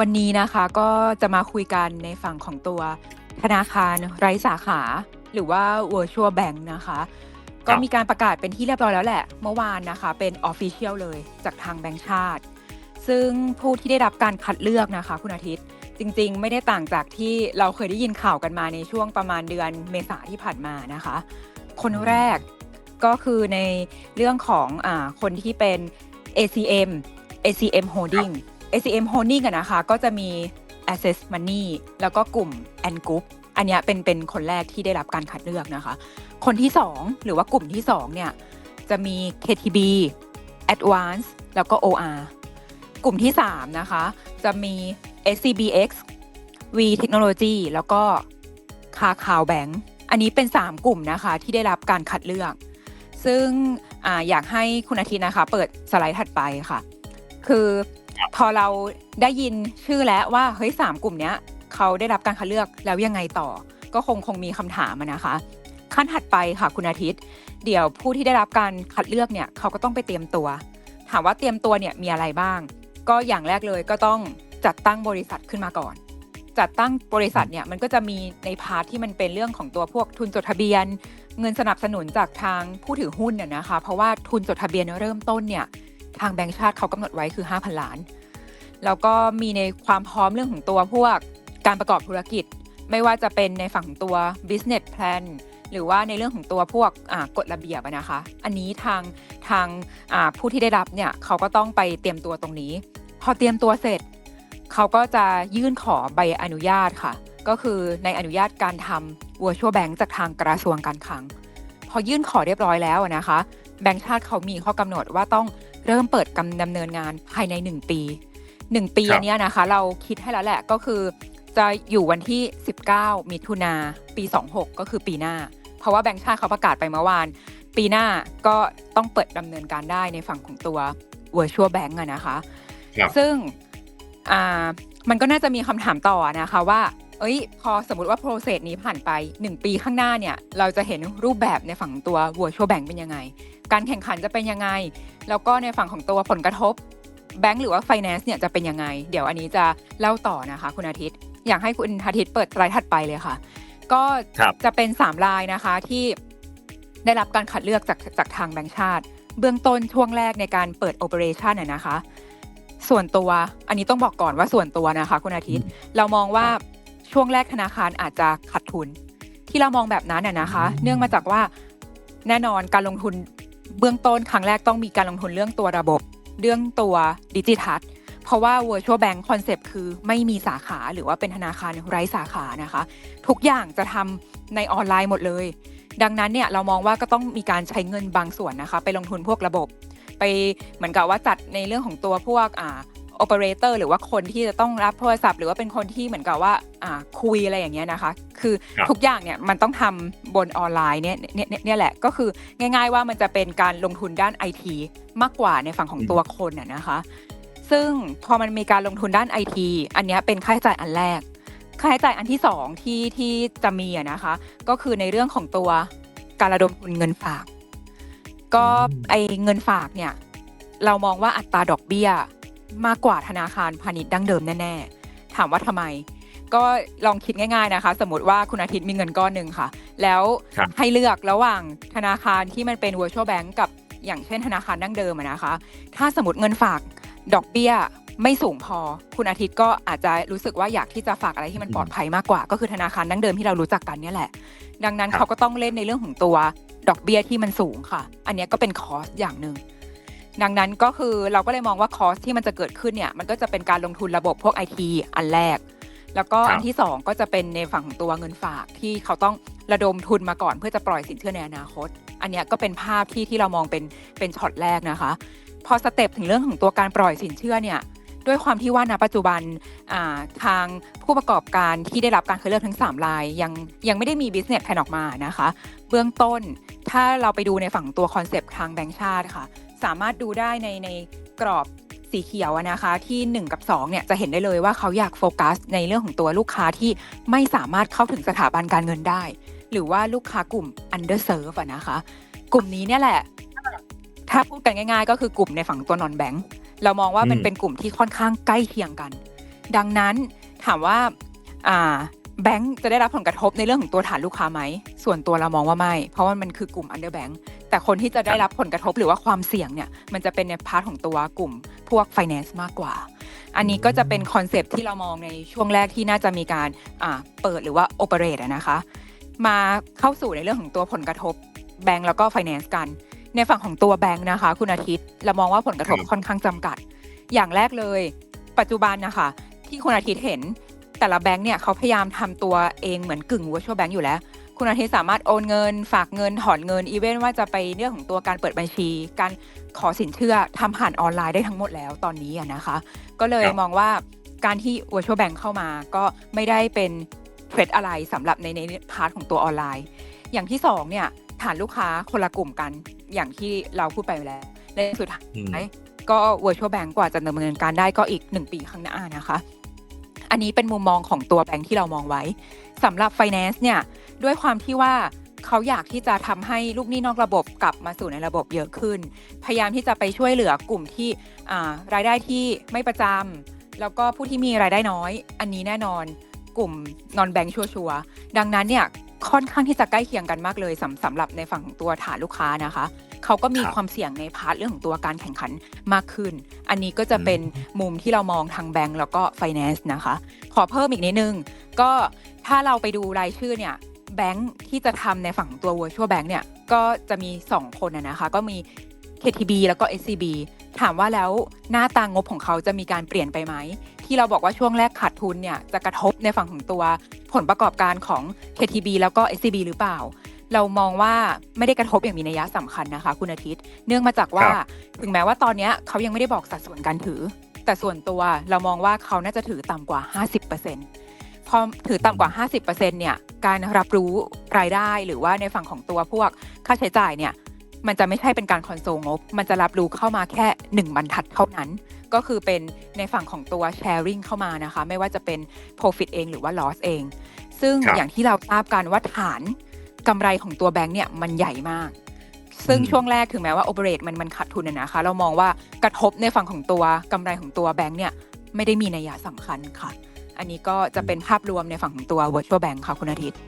วันนี้นะคะก็จะมาคุยกันในฝั่งของตัวธนาคารไร้สาขา หรือว่า virtual bank นะคะ ก็มีการประกาศเป็นที่เรียบร้อยแล้วแหละ เมื่อวานนะคะ เป็น official เลยจากทางแบงก์ชาติ ซึ่งผู้ที่ได้รับการคัดเลือกนะคะ คุณอาทิตย์จริงๆ ไม่ได้ต่างจากที่เราเคยได้ยินข่าวกันมาในช่วงประมาณเดือนเมษาที่ผ่านมานะคะ คนแรกก็คือในเรื่องของอ่าคนที่เป็น ACM ACM Holding ACM Holding อะนะคะ ก็จะมี Access Money แล้วก็กลุ่ม a n Group อันนี้เป็นเป็นคนแรกที่ได้รับการคัดเลือกนะคะ คนที่ 2 หรือว่ากลุ่มที่ 2 เนี่ย จะมี KTB Advance แล้วก็ OR กลุ่มที่ 3 นะคะ จะมี SCBX V Technology แล้วก็คาคาวแบง k อันนี้เป็น 3 กลุ่มนะคะที่ได้รับการคัดเลือก ซึ่งออยากให้คุณอาทิตย์นะคะ เปิดสไลด์ถัดไปค่ะ คือ พอเราได้ยินชื่อแล้วว่าเฮ้ยสามกลุ่มเนี้ยเขาได้รับการคัดเลือกแล้วยังไงต่อ ก็คงคงมีคำถามนะคะ ขั้นถัดไปค่ะคุณอาทิตย์ เดี๋ยวผู้ที่ได้รับการคัดเลือกเนี่ยเขาก็ต้องไปเตรียมตัว ถามว่าเตรียมตัวเนี่ยมีอะไรบ้าง ก็อย่างแรกเลยก็ต้องจัดตั้งบริษัทขึ้นมาก่อน จัดตั้งบริษัทเนี่ยมันก็จะมีในพาร์ทที่มันเป็นเรื่องของตัวพวกทุนจดทะเบียน เงินสนับสนุนจากทางผู้ถือหุ้นเนี่ยนะคะ เพราะว่าทุนจดทะเบียนเริ่มต้นเนี่ย ทางแบงก์ชาติเขากำหนดไว้คือ 5,000 ล้าน แล้วก็มีในความพร้อมเรื่องของตัวพวกการประกอบธุรกิจ ไม่ว่าจะเป็นในฝั่งตัว business plan หรือว่าในเรื่องของตัวพวกกฎระเบียบนะคะ อันนี้ทางทางผู้ที่ได้รับเนี่ยเขาก็ต้องไปเตรียมตัวตรงนี้ พอเตรียมตัวเสร็จ เขาก็จะยื่นขอใบอนุญาตค่ะ ก็คือในอนุญาตการทำ virtual bank จากทางกระทรวงการคลัง พอยื่นขอเรียบร้อยแล้วนะคะ แบงก์ชาติเขามีข้อกำหนดว่าต้อง เริ่มเปิดกำดำเนินงานภายใน 1 ปี 1 ปีครับอันเนี้ยนะคะ เราคิดให้แล้วแหละก็คือ จะอยู่วันที่ 19 มิถุนาปี 26 ก็คือปีหน้า เพราะว่าแบงก์ชาติเขาประกาศไปเมื่อวาน ปีหน้าก็ต้องเปิดดำเนินการได้ในฝั่งของตัว virtual bank อะนะคะครับซึ่งอ่ามันก็น่าจะมีคำถามต่อนะคะว่า เอ้ย พอสมมติว่าโปรเซสนี้ผ่านไป 1 ปีข้างหน้าเนี่ย เราจะเห็นรูปแบบในฝั่งของตัว virtual bank เป็นยังไง การแข่งขันจะเป็นยังไง แล้วก็ในฝั่งของตัวผลกระทบแบงก์หรือว่า finance เนี่ยจะเป็นยังไง เดี๋ยวอันนี้จะเล่าต่อนะคะ คุณอาทิตย์ อยากให้คุณอาทิตย์เปิดสไลด์ถัดไปเลยค่ะ ก็ครับจะเป็น3ลายนะคะที่ได้รับการคัดเลือกจากจากทางแบงก์ชาติ เบื้องต้นช่วงแรกในการเปิดโอเปอเรชันน่ะนะคะ ส่วนตัวอันนี้ต้องบอกก่อนว่าส่วนตัวนะคะ คุณอาทิตย์ เรามองว่า ช่วงแรกธนาคารอาจจะขาดทุน ที่เรามองแบบนั้นน่ะนะคะ เนื่องมาจากว่าแน่นอนการลงทุนเบื้องต้นครั้งแรกต้องมีการลงทุนเรื่องตัวระบบ เรื่องตัวดิจิทัลเพราะว่า virtual bank concept คือไม่มีสาขาหรือว่าเป็นธนาคารไร้สาขานะคะ ทุกอย่างจะทำในออนไลน์หมดเลย ดังนั้นเนี่ยเรามองว่าก็ต้องมีการใช้เงินบางส่วนนะคะ ไปลงทุนพวกระบบ ไปเหมือนกับว่าจัดในเรื่องของตัวพวกอ่า โอเปอเรเตอร์หรือว่าคนที่จะต้องรับโทรศัพท์ หรือว่าเป็นคนที่เหมือนกับว่าอ่าคุยอะไรอย่างเงี้ยนะคะ คือครับทุกอย่างเนี่ยมันต้องทำบนออนไลน์เนี่ยเนี่ยเนี่ยเนี่ยแหละก็คือง่าย ๆ ว่ามันจะเป็นการลงทุนด้านไอทีมากกว่าในฝั่งของตัวคนน่ะนะคะ ซึ่งพอมันมีการลงทุนด้านไอทีอันเนี้ยเป็นค่าใช้จ่ายอันแรกค่าใช้จ่ายอันที่สองที่ที่จะมีอะนะคะ ก็คือในเรื่องของตัวการระดมทุนเงินฝาก ก็อืมไอเงินฝากเนี่ย เรามองว่าอัตราดอกเบี้ย มากกว่าธนาคารพาณิชย์ดั้งเดิมแน่ๆ ถามว่าทำไม ก็ลองคิดง่าย ๆนะคะ สมมติว่าคุณอาทิตย์มีเงินก้อนหนึ่งค่ะ แล้วครับให้เลือกระหว่างธนาคารที่มันเป็น virtual bank กับอย่างเช่นธนาคารดั้งเดิมอะนะคะ ถ้าสมมติเงินฝากดอกเบี้ยไม่สูงพอ คุณอาทิตย์ก็อาจจะรู้สึกว่าอยากที่จะฝากอะไรที่มันปลอดภัยมากกว่า ก็คือธนาคารดั้งเดิมที่เรารู้จักกันเนี่ยแหละ ดังนั้นครับเขาก็ต้องเล่นในเรื่องของตัวดอกเบี้ยที่มันสูงค่ะ อันเนี้ยก็เป็นคอสอย่างหนึ่ง ดังนั้นก็คือเราก็เลยมองว่าคอสที่มันจะเกิดขึ้นเนี่ยมันก็จะเป็นการลงทุนระบบพวกไอทีอันแรก แล้วก็ครับอันที่สองก็จะเป็นในฝั่งของตัวเงินฝากที่เขาต้องระดมทุนมาก่อนเพื่อจะปล่อยสินเชื่อในอนาคต อันเนี้ยก็เป็นภาพที่ที่เรามองเป็นเป็นช็อตแรกนะคะ พอสเต็ปถึงเรื่องของตัวการปล่อยสินเชื่อเนี่ยด้วยความที่ว่าณปัจจุบันอ่าทางผู้ประกอบการที่ได้รับการคัดเลือกทั้ง 3 ราย ยังยังไม่ได้มี business plan ออกมานะคะ เบื้องต้นถ้าเราไปดูในฝั่งตัวคอนเซปต์ทางแบงก์ชาติค่ะ สามารถดูได้ในในกรอบสีเขียวอะนะคะที่ 1 กับ2เนี่ยจะเห็นได้เลยว่าเขาอยากโฟกัสในเรื่องของตัวลูกค้าที่ไม่สามารถเข้าถึงสถาบันการเงินได้ หรือว่าลูกค้ากลุ่ม underserve อะนะคะ กลุ่มนี้เนี่ยแหละ ถ้าพูดกันง่ายๆ ก็คือกลุ่มในฝั่งตัวนอนแบงค์เรามองว่ามันอืมเป็นกลุ่มที่ค่อนข้างใกล้เคียงกัน ดังนั้นถามว่าอ่าแบงก์จะได้รับผลกระทบในเรื่องของตัวฐานลูกค้าไหมส่วนตัวเรามองว่าไม่ เพราะว่ามันคือกลุ่ม under bank แต่คนที่จะได้รับผลกระทบหรือว่าความเสี่ยงเนี่ยมันจะเป็นในพาร์ทของตัวกลุ่มพวก finance มากกว่า อันนี้ก็จะเป็นคอนเซปต์ที่เรามองในช่วงแรกที่น่าจะมีการอ่าเปิดหรือว่า operate อะนะคะ มาเข้าสู่ในเรื่องของตัวผลกระทบแบงก์แล้วก็ finance กัน ในฝั่งของตัวแบงก์นะคะ คุณอาทิตย์เรามองว่าผลกระทบครับค่อนข้างจำกัด อย่างแรกเลย ปัจจุบันนะคะ ที่คุณอาทิตย์เห็นแต่ละแบงก์เนี่ยเขาพยายามทำตัวเองเหมือนกึ่ง virtual bank อยู่แล้ว คุณอาทิตย์สามารถโอนเงิน ฝากเงินถอนเงินอีเวนต์ว่าจะไปเรื่องของตัวการเปิดบัญชี การขอสินเชื่อทำผ่านออนไลน์ได้ทั้งหมดแล้วตอนนี้อะนะคะ ก็เลยครับมองว่าการที่ virtual bank เข้ามาก็ไม่ได้เป็นเทรดอะไรสำหรับในในพาร์ทของตัวออนไลน์ อย่างที่สองเนี่ยฐานลูกค้าคนละกลุ่มกันอย่างที่เราพูดไปแล้วและสุดท้ายอืมก็ virtual bank กว่าจะดำเนินการได้ก็อีก 1 ปีข้างหน้านะคะ อันนี้เป็นมุมมองของตัวแบงค์ที่เรามองไว้สำหรับ finance เนี่ยด้วยความที่ว่าเขาอยากที่จะทำให้ลูกหนี้นอกระบบกลับมาสู่ในระบบเยอะขึ้น พยายามที่จะไปช่วยเหลือกลุ่มที่รายได้ที่ไม่ประจำแล้วก็ผู้ที่มีรายได้น้อย อันนี้แน่นอนกลุ่ม non bank ชัวร์ดังนั้นเนี่ยค่อนข้างที่จะใกล้เคียงกันมากเลยสำสำหรับในฝั่งของตัวฐานลูกค้านะคะ เขาก็มีครับความเสี่ยงในพาร์ทเรื่องของตัวการแข่งขันมากขึ้น อันนี้ก็จะเป็นมุมที่เรามองทางแบงก์แล้วก็ finance นะคะ ขอเพิ่มอีกนิดนึง ก็ถ้าเราไปดูรายชื่อเนี่ยแบงก์ที่จะทำในฝั่งของตัว virtual bank เนี่ยก็จะมี 2 คนนะนะคะ ก็มี KTB แล้วก็ SCB ถามว่าแล้วหน้าตางบของเขาจะมีการเปลี่ยนไปไหม ที่เราบอกว่าช่วงแรกขาดทุนเนี่ยจะกระทบในฝั่งของตัวผลประกอบการของ KTB แล้วก็ SCB หรือเปล่า เรามองว่าไม่ได้กระทบอย่างมีนัยสำคัญนะคะ คุณอาทิตย์ เนื่องมาจากว่าครับถึงแม้ว่าตอนเนี้ยเขายังไม่ได้บอกสัดส่วนการถือ แต่ส่วนตัวเรามองว่าเขาน่าจะถือต่ำกว่า 50%พอถือต่ำกว่า 50%เนี่ยการรับรู้รายได้หรือว่าในฝั่งของตัวพวกค่าใช้จ่ายเนี่ยมันจะไม่ใช่เป็นการคอนโซลงบ มันจะรับรู้เข้ามาแค่ 1 บรรทัดเท่านั้น ก็คือเป็นในฝั่งของตัว sharing เข้ามานะคะ ไม่ว่าจะเป็น profit เองหรือว่า loss เอง ซึ่งครับอย่างที่เราทราบกันว่าฐาน กำไรของตัวแบงค์เนี่ยมันใหญ่มาก ซึ่งอืมช่วงแรกถึงแม้ว่า operate มันมันขาดทุนนะนะคะ เรามองว่ากระทบในฝั่งของตัวกำไรของตัวแบงค์เนี่ยไม่ได้มีนัยสำคัญค่ะ อันนี้ก็จะเป็นภาพรวมในฝั่งของตัว virtual bank ค่ะคุณอาทิตย์